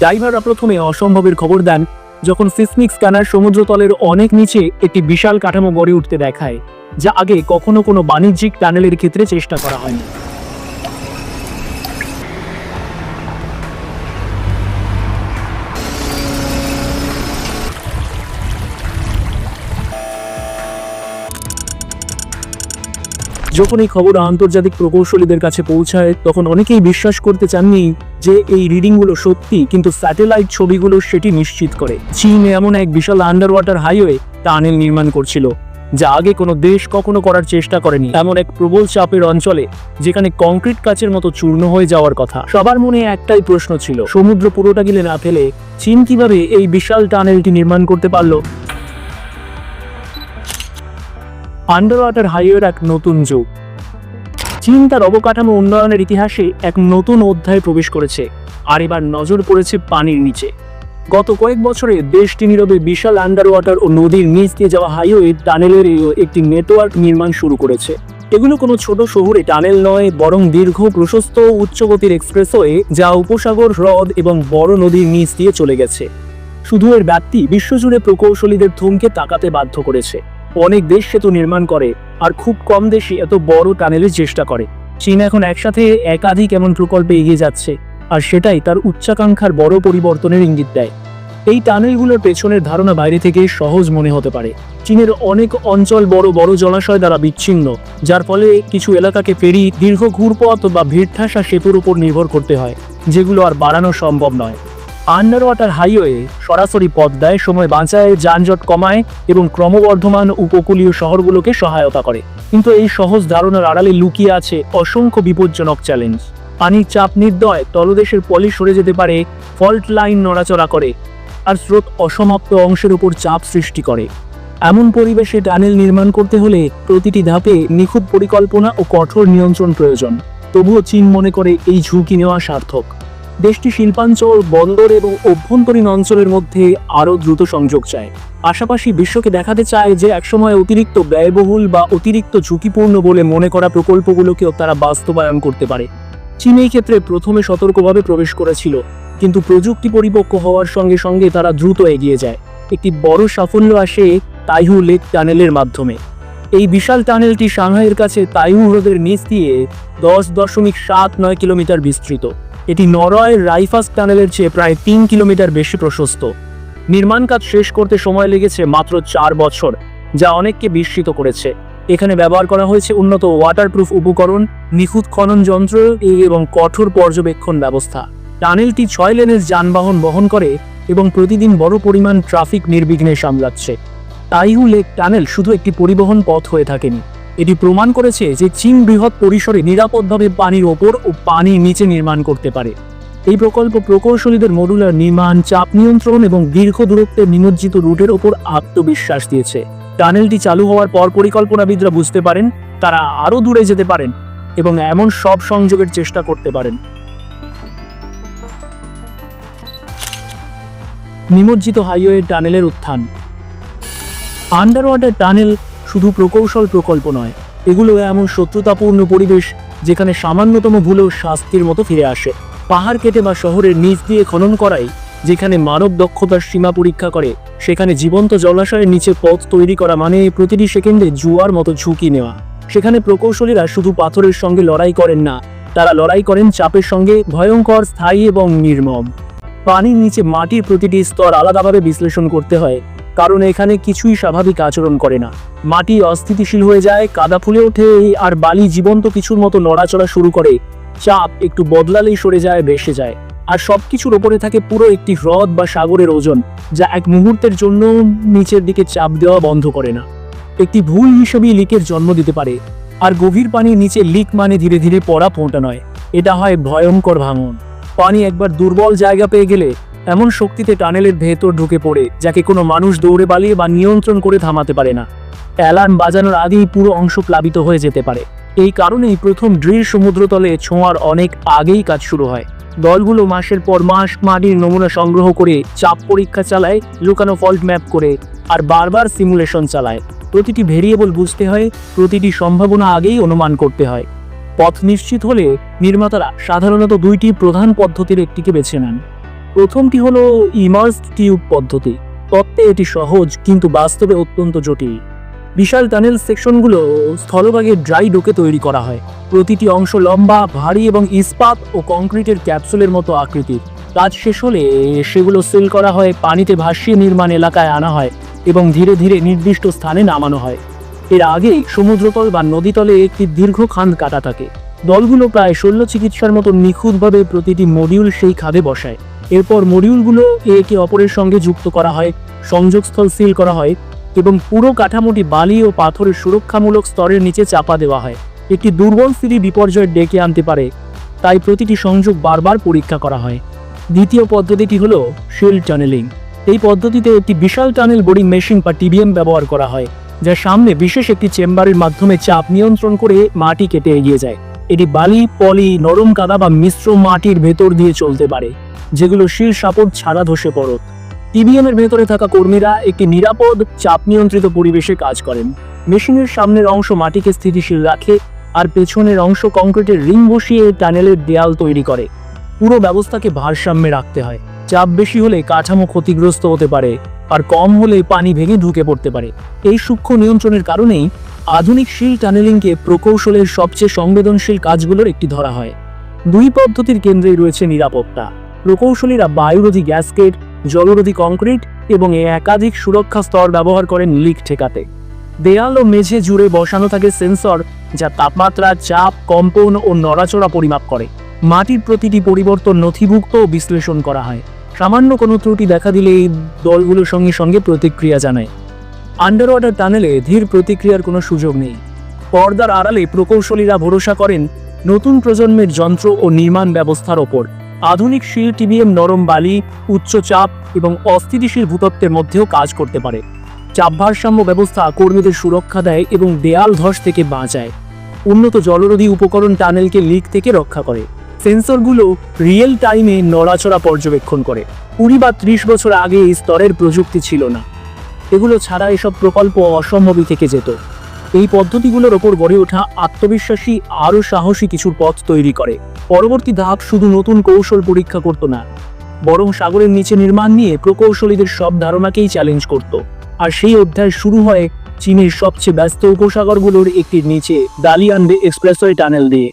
ডাইভাররা প্রথমে অসম্ভবের খবর দেন যখন সিসমিক স্ক্যানার সমুদ্রতলের অনেক নিচে একটি বিশাল কাঠামো গড়ে উঠতে দেখায়, যা আগে কখনো কোনো বাণিজ্যিক টানেলের ক্ষেত্রে চেষ্টা করা হয়নি। যখন এই খবর আন্তর্জাতিক প্রকৌশলীদের কাছে পৌঁছায়, তখন অনেকেই বিশ্বাস করতে চাননি যে এই রিডিংগুলো সত্যি, কিন্তু স্যাটেলাইট ছবিগুলো সেটি নিশ্চিত করে। চীন এমন এক বিশাল আন্ডার ওয়াটার হাইওয়ে টানেল নির্মাণ করছিল, যা আগে কোনো দেশ কখনো করার চেষ্টা করেনি। এমন এক প্রবল চাপের অঞ্চলে, যেখানে কংক্রিট কাচের মতো চূর্ণ হয়ে যাওয়ার কথা। সবার মনে একটাই প্রশ্ন ছিল, সমুদ্র পুরোটা গিলে না ফেলে চীন কীভাবে এই বিশাল টানেলটি নির্মাণ করতে পারল? আন্ডার ওয়াটার হাইওয়ের এক নতুন যুগ। চীন তার অবকাঠামো উন্নয়নের ইতিহাসে এক নতুন অধ্যায়ে প্রবেশ করেছে, আর এবার নজর পড়েছে পানির নিচে। গত কয়েক বছরে দেশটি নীরবে বিশাল আন্ডার ওয়াটার ও নদীর নিচ দিয়ে যাওয়া হাইওয়ে টানেলের একটি নেটওয়ার্ক নির্মাণ শুরু করেছে। এগুলো কোনো ছোট শহরে টানেল নয়, বরং দীর্ঘ, প্রশস্ত উচ্চগতির এক্সপ্রেসওয়ে যা উপসাগর, হ্রদ এবং বড় নদীর নিচ দিয়ে চলে গেছে। শুধু এর ব্যাপ্তি, বিশ্বজুড়ে প্রকৌশলীদের থমকে তাকাতে বাধ্য করেছে। অনেক দেশ সেতু নির্মাণ করে, আর খুব কম দেশই এত বড় টানেলের চেষ্টা করে। চীন এখন একসাথে একাধিক এমন প্রকল্পে এগিয়ে যাচ্ছে, আর সেটাই তার উচ্চাকাঙ্ক্ষার বড় পরিবর্তনের ইঙ্গিত দেয়। এই টানেলগুলোর পেছনের ধারণা বাইরে থেকে সহজ মনে হতে পারে। চীনের অনেক অঞ্চল বড় বড় জলাশয় দ্বারা বিচ্ছিন্ন, যার ফলে কিছু এলাকাকে ফেরি, দীর্ঘ ঘুরপথ বা ভিড়ঠাসা সেতুর উপর নির্ভর করতে হয়, যেগুলো আর বাড়ানো সম্ভব নয়। আন্ডার ওয়াটার হাইওয়ে সরাসরি পথ দেয় সময় বাঁচায়, যানজট কমায় এবং ক্রমবর্ধমান উপকূলীয় শহরগুলোকে সহায়তা করে। কিন্তু এই সহজ ধারণার আড়ালে লুকিয়ে আছে অসংখ্য বিপজ্জনক চ্যালেঞ্জ। পানির চাপ নির্দয়, তলদেশের পলি সরে যেতে পারে, ফল্ট লাইন নড়াচড়া করে, আর স্রোত অসমাপ্ত অংশের উপর চাপ সৃষ্টি করে। এমন পরিবেশে টানেল নির্মাণ করতে হলে প্রতিটি ধাপে নিখুঁত পরিকল্পনা ও কঠোর নিয়ন্ত্রণ প্রয়োজন। তবুও চীন মনে করে এই ঝুঁকি নেওয়া সার্থক। দেশটি শিল্পাঞ্চল, বন্দর এবং অভ্যন্তরীণ অঞ্চলের মধ্যে আরও দ্রুত সংযোগ চায়। পাশাপাশি বিশ্বকে দেখাতে চায় যে একসময় অতিরিক্ত ব্যয়বহুল বা অতিরিক্ত ঝুঁকিপূর্ণ বলে মনে করা প্রকল্পগুলোকেও তারা বাস্তবায়ন করতে পারে। চীন এই ক্ষেত্রে প্রথমে সতর্কভাবে প্রবেশ করেছিল, কিন্তু প্রযুক্তি পরিপক্ক হওয়ার সঙ্গে সঙ্গে তারা দ্রুত এগিয়ে যায়। একটি বড় সাফল্য আসে তাইহু লেক টানেলের মাধ্যমে। এই বিশাল টানেলটি সাংহাইয়ের কাছে তাইহু হ্রদের নিচ দিয়ে দশ দশমিক সাত নয় কিলোমিটার বিস্তৃত। এটি নরয় রাইফাস টানেলের চেয়ে প্রায় তিন কিলোমিটার বেশি প্রশস্ত। নির্মাণ কাজ শেষ করতে সময় লেগেছে মাত্র চার বছর, যা অনেককে বিস্মিত করেছে। এখানে ব্যবহার করা হয়েছে উন্নত ওয়াটারপ্রুফ উপকরণ, নিখুঁত খনন যন্ত্র এবং কঠোর পর্যবেক্ষণ ব্যবস্থা। টানেলটি ছয় লেনের যানবাহন বহন করে এবং প্রতিদিন বড় পরিমাণ ট্রাফিক নির্বিঘ্নে সামলাচ্ছে। তাইহু লেক টানেল শুধু একটি পরিবহন পথ হয়ে থাকেনি। এটি প্রমাণ করেছে যে চীন বৃহৎ পরিসরে নিরাপদভাবে পানির ওপর ও পানির নিচে নির্মাণ করতে পারে। এই প্রকল্প প্রকৌশলীদের মডুলার নির্মাণ, চাপ নিয়ন্ত্রণ এবং দীর্ঘ দূরত্বের নিমজ্জিত রুটের ওপর আত্মবিশ্বাস দিয়েছে। টানেলটি চালু হওয়ার পর পরিকল্পনাবিদরা বুঝতে পারেন, তারা আরও দূরে যেতে পারেন এবং এমন সব সংযোগের চেষ্টা করতে পারেন। নিমজ্জিত হাইওয়ে টানেলের উত্থান। আন্ডার ওয়াটার টানেল শুধু প্রকৌশল প্রকল্প নয়, এগুলো এমন শত্রুতাপূর্ণ পরিবেশ যেখানে সামান্যতম ভুলেও শাস্তির মতো ফিরে আসে। পাহাড় কেটে বা শহরের নিচ দিয়ে খনন করাই, যেখানে মানব দক্ষতার সীমা পরীক্ষা করে, সেখানে জীবন্ত জলাশয়ের নিচে পথ তৈরি করা মানে প্রতিটি সেকেন্ডে জুয়ার মতো ঝুঁকি নেওয়া। সেখানে প্রকৌশলীরা শুধু পাথরের সঙ্গে লড়াই করেন না, তারা লড়াই করেন চাপের সঙ্গে ভয়ঙ্কর, স্থায়ী এবং নির্মম। পানির নিচে মাটির প্রতিটি স্তর আলাদাভাবে বিশ্লেষণ করতে হয়, কারণ এখানে কিছুই স্বাভাবিক আচরণ করে না। মাটি অস্থিতিশীল হয়ে যায়, কাদা ফুলে ওঠে আর বালি জীবন্ত কিছুর মতো নড়াচড়া শুরু করে। চাপ একটু বদলালেই সরে যায়, ভেসে যায়। আর সবকিছুর ওপরে থাকে পুরো একটি হ্রদ বা সাগরের ওজন, যা এক মুহূর্তের জন্য নিচের দিকে চাপ দেওয়া বন্ধ করে না। একটি ভুল হিসেবেই লিকের জন্ম দিতে পারে। আর গভীর পানির নিচে লিক মানে ধীরে ধীরে পড়া ফোঁটা নয়। এটা হয় ভয়ঙ্কর ভাঙন। পানি একবার দুর্বল জায়গা পেয়ে গেলে এমন শক্তিতে টানেলের ভেতর ঢুকে পড়ে, যাকে কোনো মানুষ দৌড়ে পালিয়ে বা নিয়ন্ত্রণ করে থামাতে পারে না। অ্যালার্ম বাজানোর আগেই পুরো অংশ প্লাবিত হয়ে যেতে পারে। এই কারণেই প্রথম ড্রিল সমুদ্রতলে ছোঁয়ার অনেক আগেই কাজ শুরু হয়। দলগুলো মাসের পর মাস মাটির নমুনা সংগ্রহ করে চাপ পরীক্ষা চালায়, লুকানো ফল্ট ম্যাপ করে, আর বারবার সিমুলেশন চালায়। প্রতিটি ভেরিয়েবল বুঝতে হয়, প্রতিটি সম্ভাবনা আগেই অনুমান করতে হয়। পথ নিশ্চিত হলে নির্মাতারা সাধারণত দুইটি প্রধান পদ্ধতির একটিকে বেছে নেন। প্রথমটি হলো ইমার্সড টিউব পদ্ধতি। তত্ত্বে এটি সহজ, কিন্তু বাস্তবে অত্যন্ত জটিল। বিশাল টানেল সেকশনগুলো স্থলভাগে ড্রাই ডোকে তৈরি করা হয়। প্রতিটি অংশ লম্বা, ভারী এবং ইস্পাত ও কংক্রিটের ক্যাপসুলের মতো আকৃতির। কাজ শেষ হলে সেগুলো সিল করা হয়, পানিতে ভাসিয়ে নির্মাণ এলাকায় আনা হয় এবং ধীরে ধীরে নির্দিষ্ট স্থানে নামানো হয়। এর আগে সমুদ্রতল বা নদীতলে একটি দীর্ঘ খান কাটা থাকে। দলগুলো প্রায় শল্য চিকিৎসার মতো নিখুঁতভাবে প্রতিটি মডিউল সেই খাদে বসায়। এরপর মডিউলগুলো একে অপরের সঙ্গে যুক্ত করা হয়, সংযোগস্থল সিল করা হয় এবং পুরো কাঠামোটি বালি ও পাথরের সুরক্ষামূলক স্তরের নিচে চাপা দেওয়া হয়। একটি দুর্বল স্থিতি বিপর্যয় ডেকে আনতে পারে, তাই প্রতিটি সংযোগ বারবার পরীক্ষা করা হয়। দ্বিতীয় পদ্ধতিটি হল শিল টানেলিং। এই পদ্ধতিতে একটি বিশাল টানেল বোরিং মেশিন বা টিবিএম ব্যবহার করা হয়, যা সামনে বিশেষ একটি চেম্বারের মাধ্যমে চাপ নিয়ন্ত্রণ করে মাটি কেটে এগিয়ে যায়। এটি বালি, পলি, নরম কাদা বা মিশ্র মাটির ভেতর দিয়ে চলতে পারে, যেগুলো শিল সাপোর্ট ছাড়া ধসে পড়ত। টিবিএম এর ভেতরে থাকা কর্মীরা একটি নিরাপদ, চাপ নিয়ন্ত্রিত পরিবেশে কাজ করেন। মেশিনের সামনের অংশ মাটিকে স্থিতিশীল রাখে আর পেছনের অংশ কংক্রিটের রিং বসিয়ে টানেলের দেয়াল তৈরি করে। পুরো ব্যবস্থাকে ভারসাম্যে রাখতে হয়। চাপ বেশি হলে কাঠামো ক্ষতিগ্রস্ত হতে পারে আর কম হলে পানি ভেঙে ঢুকে পড়তে পারে। এই সূক্ষ্ম নিয়ন্ত্রণের কারণেই আধুনিক শিল টানেলিংকে প্রকৌশলের সবচেয়ে সংবেদনশীল কাজগুলোর একটি ধরা হয়। দুই পদ্ধতির কেন্দ্রেই রয়েছে নিরাপত্তা। প্রকৌশলীরা বায়ুরোধী গ্যাসকেট, জলরোধী কংক্রিট এবং এ একাধিক সুরক্ষা স্তর ব্যবহার করেন লিক ঠেকাতে। দেয়াল ও মেঝে জুড়ে বসানো থাকে সেন্সর যা তাপমাত্রা, চাপ, কম্পন ও নড়াচড়া পরিমাপ করে। মাটির প্রতিটি পরিবর্তন নথিভুক্ত ও বিশ্লেষণ করা হয়। সামান্য কোনো ত্রুটি দেখা দিলে এই দলগুলোর সঙ্গে সঙ্গে প্রতিক্রিয়া জানায়। আন্ডার ওয়াটার টানেলে ধীর প্রতিক্রিয়ার কোনো সুযোগ নেই। পর্দার আড়ালে প্রকৌশলীরা ভরসা করেন নতুন প্রজন্মের যন্ত্র ও নির্মাণ ব্যবস্থার ওপর। আধুনিক শিল টিবিএম নরম বালি, উচ্চ চাপ এবং অস্থিতিশীল ভূতত্ত্বের মধ্যেও কাজ করতে পারে। চাপ ভারসাম্য ব্যবস্থা কর্মীদের সুরক্ষা দেয় এবং দেয়াল ধস থেকে বাঁচায়। উন্নত জলরোধী উপকরণ টানেলকে লিক থেকে রক্ষা করে। সেন্সরগুলো রিয়েল টাইমে নড়াচড়া পর্যবেক্ষণ করে। কুড়ি বা ত্রিশ বছর আগে এই স্তরের প্রযুক্তি ছিল না। এগুলো ছাড়া এসব প্রকল্প অসম্ভবই থেকে যেত। এই পদ্ধতিগুলোর ওপর গড়ে ওঠা আত্মবিশ্বাসী আরও সাহসী কিছুর পথ তৈরি করে। পরবর্তী ধাপ শুধু নতুন কৌশল পরীক্ষা করতো না, বরং সাগরের নিচে নির্মাণ নিয়ে প্রকৌশলীদের সব ধারণাকেই চ্যালেঞ্জ করত। আর সেই অধ্যায় শুরু হয় চীনের সবচেয়ে ব্যস্ত উপসাগরগুলোর একটির নিচে দালিয়ান বে এক্সপ্রেসওয়ে টানেল দিয়ে।